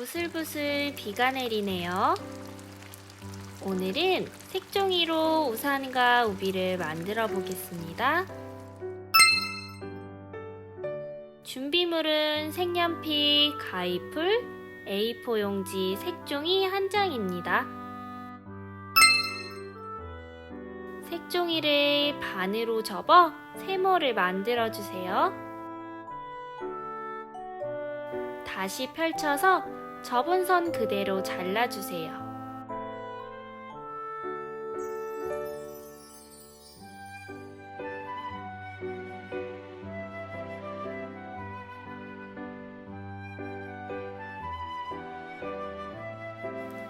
부슬부슬 비가 내리네요. 오늘은 색종이로 우산과 우비를 만들어 보겠습니다. 준비물은 색연필, 가위풀, A4 용지, 색종이 한 장입니다. 색종이를 반으로 접어 세모를 만들어 주세요. 다시 펼쳐서 접은 선 그대로 잘라주세요.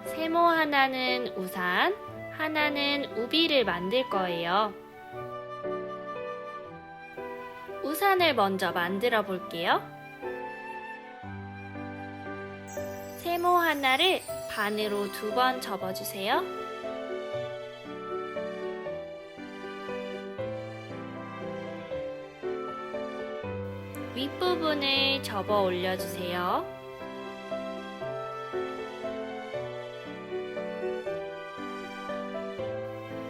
세모 하나는 우산, 하나는 우비를 만들 거예요. 우산을 먼저 만들어 볼게요. 세모 하나를 반으로 두 번 접어주세요. 윗부분을 접어 올려주세요.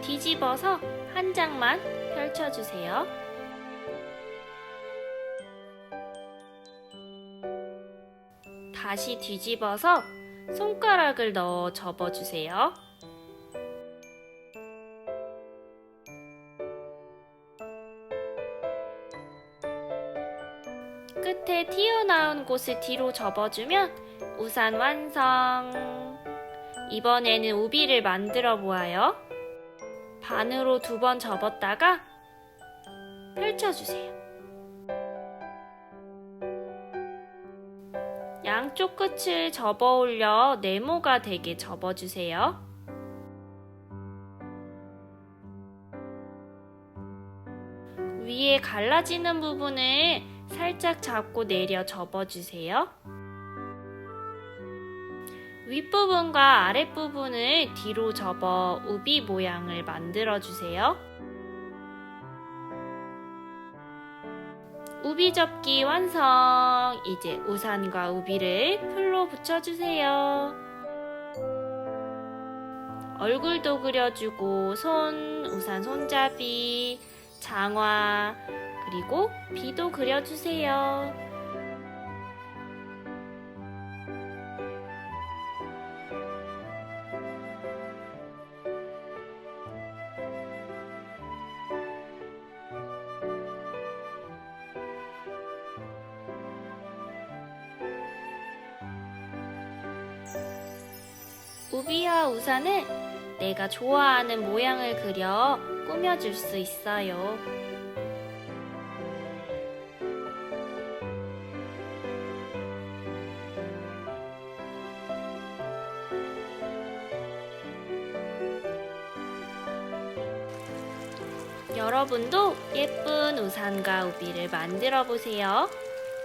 뒤집어서 한 장만 펼쳐주세요. 다시 뒤집어서 손가락을 넣어 접어주세요. 끝에 튀어나온 곳을 뒤로 접어주면 우산 완성! 이번에는 우비를 만들어 보아요. 반으로 두 번 접었다가 펼쳐주세요. 양쪽 끝을 접어 올려 네모가 되게 접어주세요. 위에 갈라지는 부분을 살짝 잡고 내려 접어주세요. 윗부분과 아랫부분을 뒤로 접어 우비 모양을 만들어주세요. 우비 접기 완성! 이제 우산과 우비를 풀로 붙여주세요. 얼굴도 그려주고 손, 우산 손잡이, 장화, 그리고 비도 그려주세요. 우비와 우산은 내가 좋아하는 모양을 그려 꾸며줄 수 있어요. 여러분도 예쁜 우산과 우비를 만들어 보세요.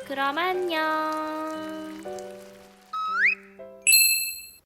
그럼 안녕.